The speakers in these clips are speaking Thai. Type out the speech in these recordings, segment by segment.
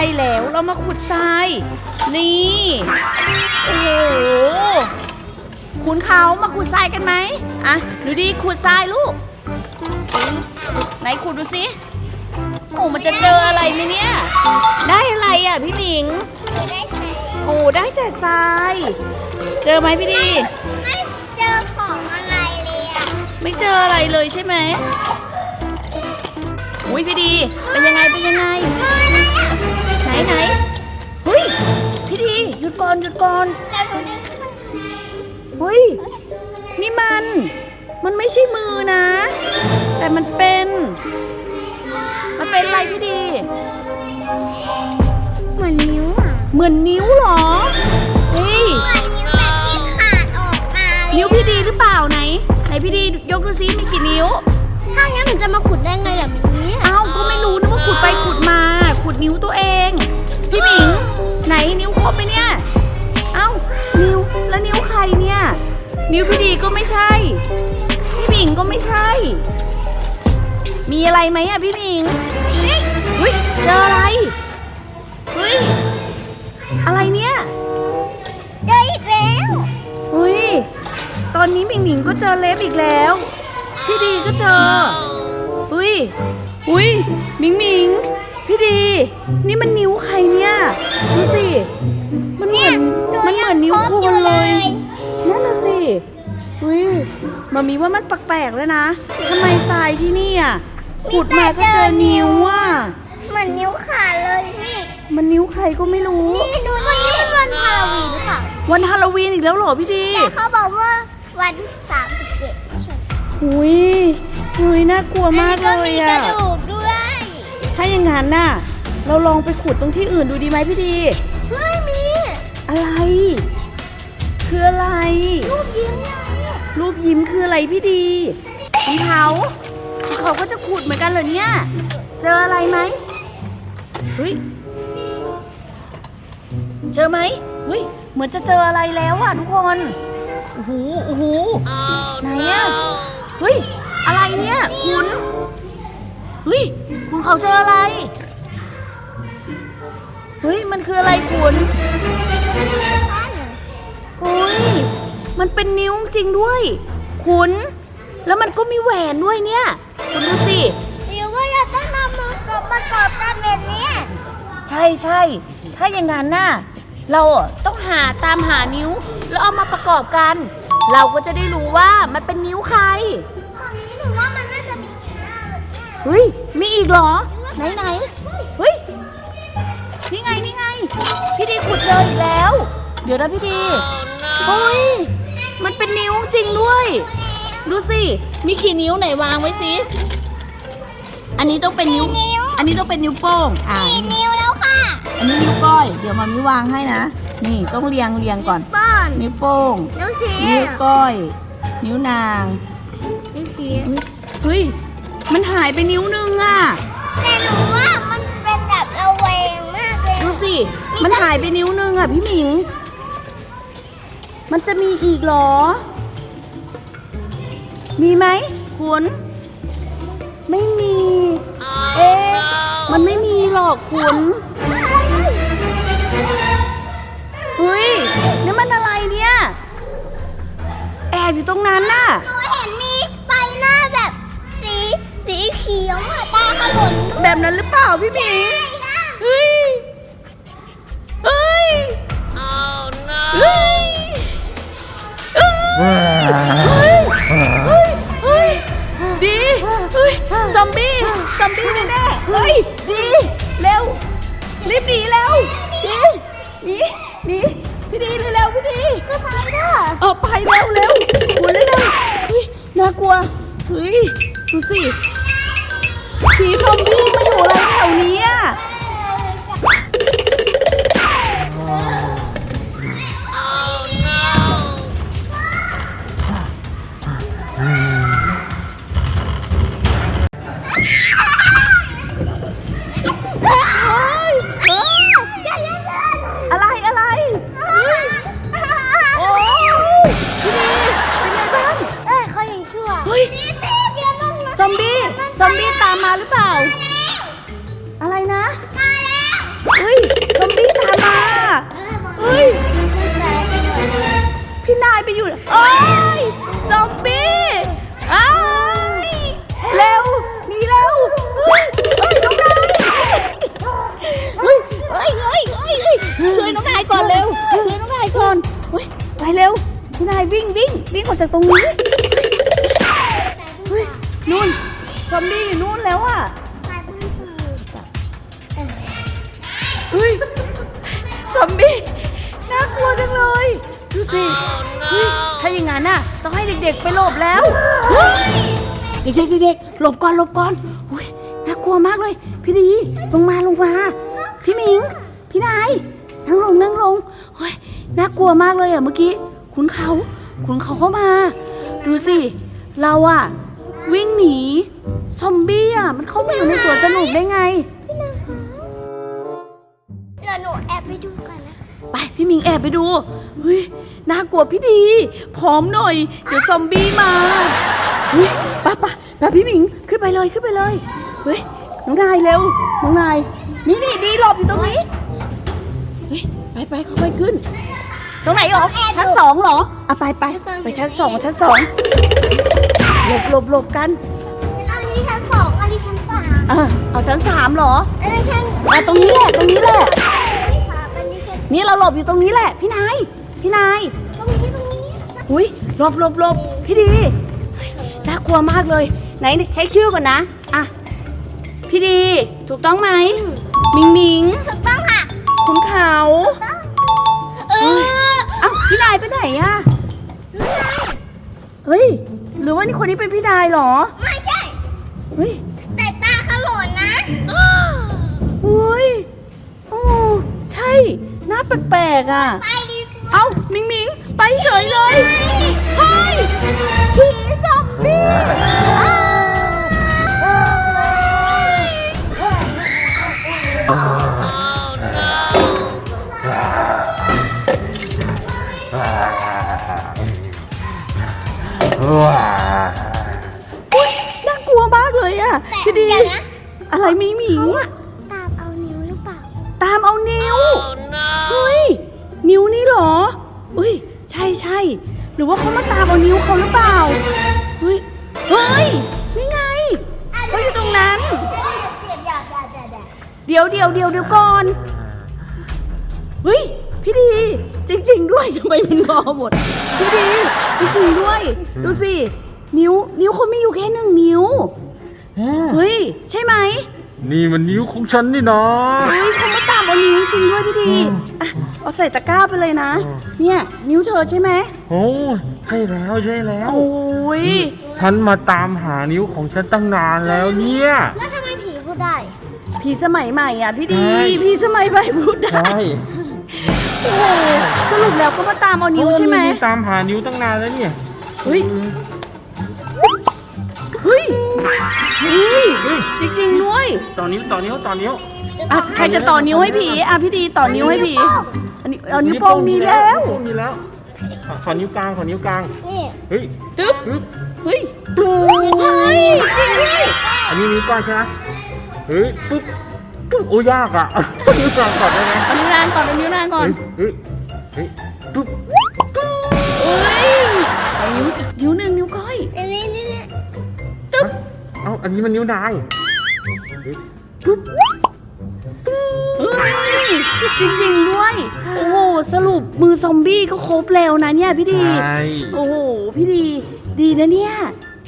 เรามาขุดทราย นี่ โอ้โหคุณเขามาขุดทรายกันไหมอะดูดีขุดทรายลูก ไหนขุดดูสิโอ้มันจะเจออะไรไหมเนี่ย ได้อะไรอะพี่หมิงได้ไหมโอ้ได้แต่ทราย เจอไหมพี่ดี ไม่เจอของอะไรเลยอะ ไม่เจออะไรเลยใช่ไหมอุ้ยพี่ดี เป็นยังไงเป็นยังไงมือ นะไหนไหนเฮ้ยพี่ดีหยุดก่อนหยุดก่อนแต่หนูได้เฮ้ยนี่มัน มันไม่ใช่มือนะ แต่มันเป็น มันเป็นอะไรพี่ดี เหมือนนิ้วอะเหมือนนิ้วเหรอเฮ้ยเหมือนนิ้วแบบที่ขาดออกมาเลยนิ้วพี่ดีหรือเปล่าไหนไหนพี่ดียกดูซิมีกี่นิ้ว ถ้างั้นหนูจะมาขุดได้ไงแบบ ขุดไปขุดมา ขุดนิ้วตัวเอง พี่หมิง ไหนนิ้วครบไหมเนี่ย เอ้า นิ้ว แล้วนิ้วใครเนี่ย นิ้วพี่ดีก็ไม่ใช่ พี่หมิงก็ไม่ใช่ มีอะไรไหมอะพี่หมิงเฮ้ยเฮ้ยเจออะไร เฮ้ย อะไรเนี่ยเจออีกแล้วเฮ้ย ตอนนี้หมิงหมิงก็เจอเล็บอีกแล้ว พี่ดีก็เจออุ้ย อุ้ยห มิงหมิงพี่ดี นี่มันนิ้วใครเนี่ยดูสิ มันเหมือนหนูมันเหมือนนิ้วยังพบคอยู่นเลยเลยนั่นน่ะสิอุ้ยมามีว่ามันแปลกๆแล้วนะทำไมทรายที่นี่อะขุดมาก็เจอนิ้วอะเหมือนนิ้วขาดเลยนี่มันนิ้วใครก็ไม่รู้ นี่ดูวันนี้เป็นวันฮาโลวีนหรือเปล่าวันฮาโลวีนอีกแล้วเหรอพี่ดีแต่เขาบอกว่าวันสามสิบเจ็ดอุ้ยอุ้ยน่ากลัวมากเลยมีกอะระดูกด้วย ถ้าอย่างนั้นน่ะ เราลองไปขุดตรงที่อื่นดูดีไหมพี่ดีเฮ้ยมีอะไร คืออะไร ลูกยิ้มเนี่ยรูปยิ้มคืออะไรพี่ดี ของเขาเขาก็จะขุดเหมือนกันเหรอเนี่ย เจออะไรไหมเฮ้ย เจอไหมเฮ้ย เหมือนจะเจออะไรแล้วอะทุกคน โอ้โห โอ้โห ไหนอะเฮ้ย อะไรเนี่ยคุณ เฮ้ยคุณเขาเจออะไร เฮ้ย มันคืออะไรคุณเฮ้ย มันเป็นนิ้วจริงด้วย คุณ แล้วมันก็มีแหวนด้วยเนี่ย คุณดูสิหรือว่าจะต้องนำมือกบประกอบกันแบบนี้ ใช่ใช่ ถ้าอย่างนั้นน่ะ เราอะต้องหาตามหานิ้ว แล้วเอามาประกอบกัน เราก็จะได้รู้ว่ามันเป็นนิ้วใคร เลยแม่เฮ้ย มีอีกเหรอ ไหนไหนเฮ้ย นี่ไง นี่ไง พี่ดีขุดเจออีกแล้ว เดี๋ยวนะพี่ดีเฮ้ย มันเป็นนิ้วจริงด้วย ดูสิ มีกี่นิ้วไหนวางไว้สิ อันนี้ต้องเป็นนิ้วนิ้ว อันนี้ต้องเป็นนิ้วโป้ง อ่า สี่นิ้วแล้วค่ะอันนี้นิ้วก้อย เดี๋ยวมามิวางให้นะ นี่ต้องเรียงเรียงก่อน ป้อนนิ้วโป้ง นิ้วชี้นิ้วก้อย นิ้วนางนิ้วชี้เฮ้ย มันหายไปนิ้วนึงอะ แต่หนูว่ามันเป็นแบบระแวงมากเลยดูสิ มันหายไปนิ้วนึงอะพี่หมิง มันจะมีอีกเหรอ มีไหมคุณไม่มี เอ๊ะ มันไม่มีหรอกคุณเฮ้ยนี่มันอะไรเนี่ย แอบอยู่ตรงนั้นน่ะ ขียวเหมือนตาขลุนแบบนั้นหรือเปล่าพี่หมิงเฮ้ยเฮ้ยเฮ้ยเฮ้ยเฮ้ยเฮ้ยเฮ้ยดีเฮ้ยซอมบี้ซอมบี้แน่ๆเฮ้ยดีเร็วรีบหนีแล้วดีหนีหนีพี่ดีเร็วๆพี่ดีก็ไปเด้อเออไปเร็วเร็วคุณเร็วเร็วเฮ้ยน่ากลัวเฮ้ยดูสิ ผีซอมบี้มาอยู่อะไรแถว นายวิ่งวิ่งวิ่งออกจากตรงนี้เฮ้ยนู่นซอมบี้อยู่นู่นแล้วอะเฮ้ยซอมบี้น่ากลัวจังเลยดูสิเฮ้ยถ้าอย่างนั้นน่ะ ต้องให้เด็กๆไปหลบแล้วเฮ้ยเด็กๆเด็กๆหลบก่อนหลบก่อนอุ้ยน่ากลัวมากเลย พี่ดีลงมาลงมา พี่มิง พี่นายนั่งลงนั่งลงเฮ้ยน่ากลัวมากเลยอะเมื่อกี้ ขุนเขาขุนเขาเข้ามา ดูสิ เราอะวิ่งหนี ซอมบี้อะมันเข้ามาอยู่ในสวนสนุกได้ไงเดี๋ยวหนูแอบไปดูกันนะคะไปพี่หมิงแอบไปดูเฮ้ยน่ากลัวพี่ดีพร้อมหน่อย เดี๋ยวซอมบี้มาเฮ้ยไปไปไปพี่หมิงขึ้นไปเลยขึ้นไปเลยเฮ้ยน้องนายเร็วน้องนายนี่นี่ดีหลบอยู่ตรงนี้เฮ้ยไปไปค่อยๆขึ้น ตรงไหนเหรอ ชั้นสองเหรออะไปไปไปชั้นสองชั้นสองหลบหลบหลบกัน อันนี้ชั้นสองอันนี้ชั้นสามเออเอาชั้นสามเหรออันนี้ชั้นอะตรงนี้แหละตรงนี้แหละสามอันนี้ชั้นนี่เราหลบอยู่ตรงนี้แหละ พี่นาย พี่นาย ตรงนี้ตรงนี้ อุ้ยหลบหลบหลบพี่ดีเฮ้ยน่ากลัวมากเลย ไหนใช้ชื่อก่อนนะ อะ พี่ดี ถูกต้องไหม มิงมิงถูกต้องค่ะ คุณเขา นายไปไหนอะเฮ้ย หรือว่านี่คนนี้เป็นพี่นายเหรอ ไม่ใช่ เฮ้ย แต่ตาขลุ่นนะเฮ้ยโอ้ใช่ หน้าแปลกๆอะ ไปดีกว่า เอ้ามิงมิงไปเฉยเลยเฮ้ พี่ดีเดี๋ยวนะอะไรมิงมิงตามเอานิ้วหรือเปล่า ตามเอานิ้วเฮ้ยนิ้วนี่เหรอเฮ้ยใช่ใช่หรือว่าเขามาตามเอานิ้วเขาหรือเปล่าเฮ้ยเฮ้ยนี่ไงเขาอยู่ตรงนั้นเสียบหยาบหยาบหยาบหยาบเดี๋ยวเดี๋ยวเดี๋ยวเดี๋ยวก่อนเฮ้ยพี่ดี จริง ๆ ด้วยทำไมมันงอหมดพี่ดี จริงๆด้วย ดูสินิ้ว นิ้วเขามีอยู่แค่หนึ่งนิ้ว เฮ้ย ใช่ไหมนี่มันนิ้วของฉันนี่นะเฮ้ยเขามาตามเอานิ้วจริงด้วยพี่ดีอะเอาใส่ตะกร้าไปเลยนะ เนี่ย นิ้วเธอใช่ไหมโอ้ยใช่แล้วใช่แล้ว โอ้ยฉันมาตามหานิ้วของฉันตั้งนานแล้วเนี่ย แล้วทำไมผีพูดได้พี่สมัยใหม่อะพี่ดีใช่พี่สมัยใหม่พูดได้ ใช่โอ้โหสรุปแล้วก็มาตามเอานิ้วใช่ไหมโอ้ยตามหานิ้วตั้งนานแล้วเนี่ย เฮ้ย เฮ้ยเฮ้ยจริงๆด้วย ต่อนิ้วต่อนิ้วต่อนิ้ว อะใครจะต่อนิ้วให้ผีอะพี่ดีต่อนิ้วให้ผีอันนี้เอานิ้วโป้งมีแล้วนิ้วโป้งมีแล้วอะขอนิ้วกลางขอนิ้วกลางนี่เฮ้ยตึ๊บปึ๊บเฮ้ยเฮ้ยจริงด้วยอันนี้นิ้วกลางใช่ไหมเฮ้ยปึ๊บปึ๊บโอ้ยากอะ นิ้วกลางก่อนได้ไหมเอานิ้วนางก่อนเอานิ้วนางก่อนเฮ้ยเฮ้ยเฮ้ยปึ๊บเอ้ยเอานิ้วอีกนิ้วหนึ่งนิ้วก้อย นี่นี่นี่นี่ตึ๊บเอ้าอันนี้มันนิ้วนาง เฮ้ยปึ๊บเฮ้ยจริงๆด้วย โอ้โห สรุปมือซอมบี้ก็ครบแล้วนะเนี่ยพี่ดี ใช่โอ้โห พี่ดี ดีนะเนี่ย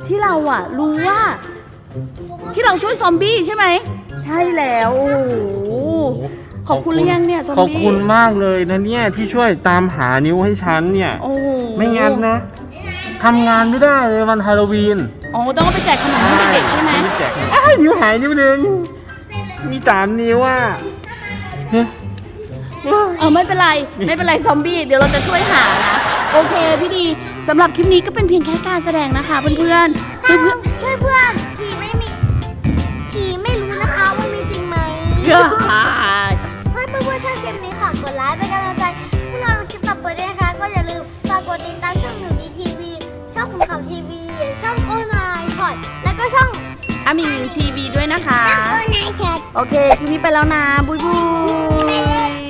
ที่เราอะรู้ว่า ที่เราช่วยซอมบี้ใช่ไหม ใช่แล้ว โอ้โห ขอบคุณหรือยังเนี่ยซอมขอบบี้คุณมากเลยนะเนี่ยที่ช่วยตามหานิ้วให้ฉันเนี่ย โอ้โห ไม่งั้นนะ ทำงานไม่ได้เลยวันฮาโลวีนอ๋อต้องเอาไปแจกขนมให้เด็กๆใช่ไหมแจกอ้าวนิ้วหายนิ้วหนึ่งมีสามนิ้วอะเฮ้ยเออไม่เป็นไรไม่เป็นไรซอมบี้เดี๋ยวเราจะช่วยหานะ โอเคพี่ดีสำหรับคลิปนี้ก็เป็นเพียงแค่การแสดงนะคะเพื่อนๆถ้าเพื่อนเพื่อนเพื่อนๆผีไม่มีผีไม่รู้นะคะว่ามีจริงไหมๆอย่าถ้าเพื่อนๆชอบคลิปนี้ฝากกดไลค์เป็นกำลังใจ ด แล้วก็ช่องอามีทีวีด้วยนะคะ ช่องโอนายแชทโอเคคลิปนี้ไปแล้วนะ บุยบุย